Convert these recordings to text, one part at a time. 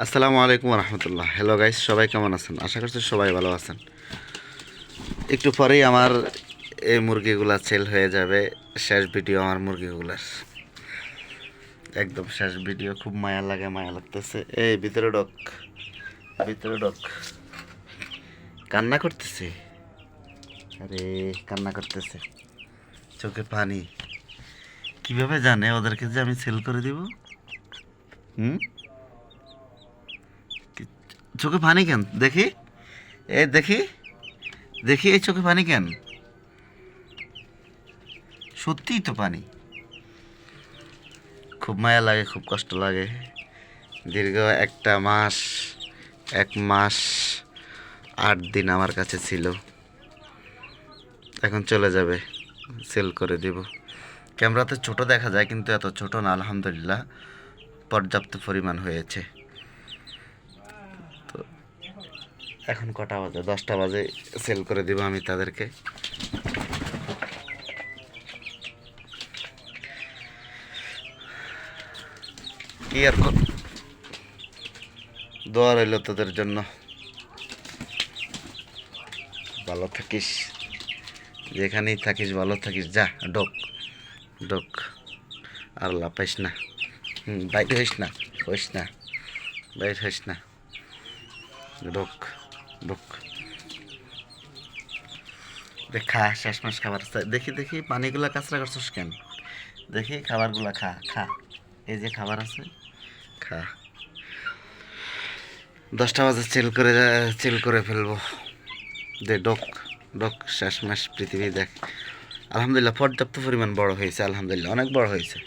আসসালামু আলাইকুম রহমতুল্লাহ hello guys সবাই কেমন আছেন? আশা করছি সবাই ভালো আছেন। একটু পরেই আমার এই মুরগিগুলা সেল হয়ে যাবে। শেষ ভিডিও আমার মুরগিগুলার। একদম শেষ ভিডিও খুব মায়া লাগে, মায়া লাগতেছে। এই, ভিতরে ডক ভিতরে ডক কান্না করতেছে। আরে, কান্না করতেছে। চোখে পানি। কীভাবে জানে ওদেরকে যে আমি সেল করে দিব? হুম? চোখে পানি কেন? দেখি। এ, দেখি। দেখি এই চোখে পানি কেন? সত্যিই তো পানি। খুব মায়া লাগে, খুব কষ্ট লাগে। দীর্ঘ একটা মাস, এক মাস, আট দিন আমার কাছে ছিল। এখন চলে যাবে, সেল করে দেব। ক্যামেরাতে ছোট দেখা যায়, কিন্তু এত ছোট না, আলহামদুলিল্লাহ। পর্যাপ্ত পরিমাণ হয়েছে তো এখন কটা বাজে? দশটা বাজে সেল করে দিব আমি তাদেরকে। কি আর দোয়া রইল তোদের জন্য। ভালো থাকিস। যেখানেই থাকিস, ভালো থাকিস। যা ডোক ডোক আর লাপাইস না। বাইরে হইস না। হইস না। বাইরে হইস না। ডোক ডোক দেখ খা মাস খাবার দেখি দেখি, পানিগুলো কাঁচরা করছিস কেন? দেখি, খাবারগুলো খা খা। এই যে খাবার আছে, খা। দশটা বাজে, চেল করে চেল করে ফেলব। দে, ডক ডক মাস পৃথিবী দেখ। আলহামদুলিল্লাহ, পর্যাপ্ত পরিমাণ বড় হয়েছে, আলহামদুলিল্লাহ, অনেক বড় হয়েছে।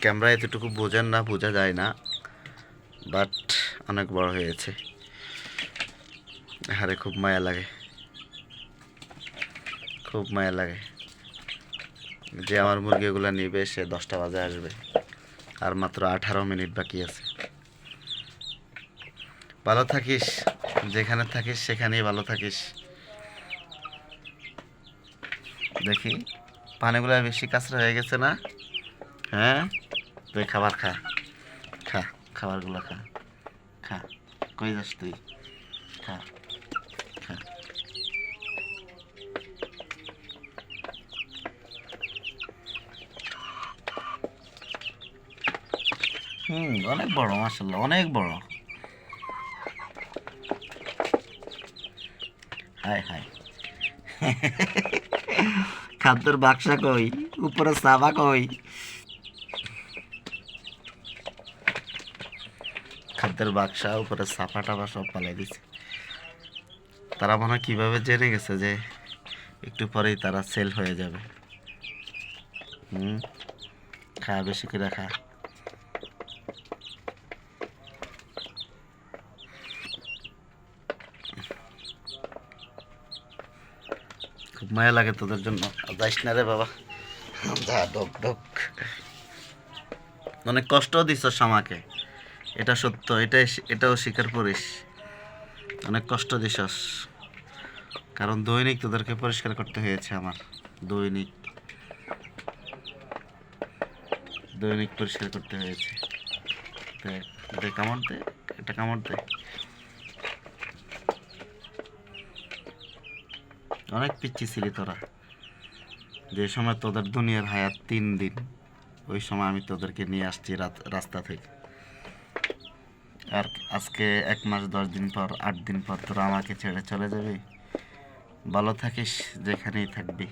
ক্যামেরা এতটুকু বোঝেন না, বোঝা যায় না, বাট অনেক বড় হয়েছে। হারে খুব মায়া লাগে। খুব মায়া লাগে। যে আমার মুরগিগুলো নিবে, সে দশটা বাজে আসবে। আর মাত্র আঠারো মিনিট বাকি আছে। ভালো থাকিস, যেখানে থাকিস সেখানেই ভালো থাকিস। দেখি, পানিগুলো বেশি কাঁচরা হয়ে গেছে না? হ্যাঁ? তুই খাবার খা। খা, খাবারগুলো খা। খা। কই যাস তুই? খা। অনেক বড় মাসাল্লাহ অনেক বড়। হাই হাই। খাদ্যর বাক্সা কই, উপরে সাবা কই? খাদ্যের বাক্সা, উপরে সাফা টাফা সব পালাই দিছে। তারা মনে হয় কীভাবে জেনে গেছে যে একটু পরেই তারা সেল হয়ে যাবে। হুম, খা, বেশি করে খা। মায়া লাগে তোদের জন্য। যাইস না রে বাবা। যা ডক ডক অনেক কষ্ট দিছস আমাকে এটা সত্য, এটাই এটাও স্বীকার করিস। অনেক কষ্ট দিছস কারণ দৈনিক তোদেরকে পরিষ্কার করতে হয়েছে আমার। দৈনিক। দৈনিক পরিষ্কার করতে হয়েছে। দেখ কামড় দে এটা কামড় দে অনেক পিচ্ছি ছিলি তোরা। যে সময় তোদের দুনিয়ার হায়াত তিন দিন, ওই সময় আমি তোদেরকে নিয়ে আসছি রাস্তা থেকে। আর আজকে এক মাস, দশ দিন পর, আট দিন পর তোরা আমাকে ছেড়ে চলে যাবি। ভালো থাকিস, যেখানেই থাকবি।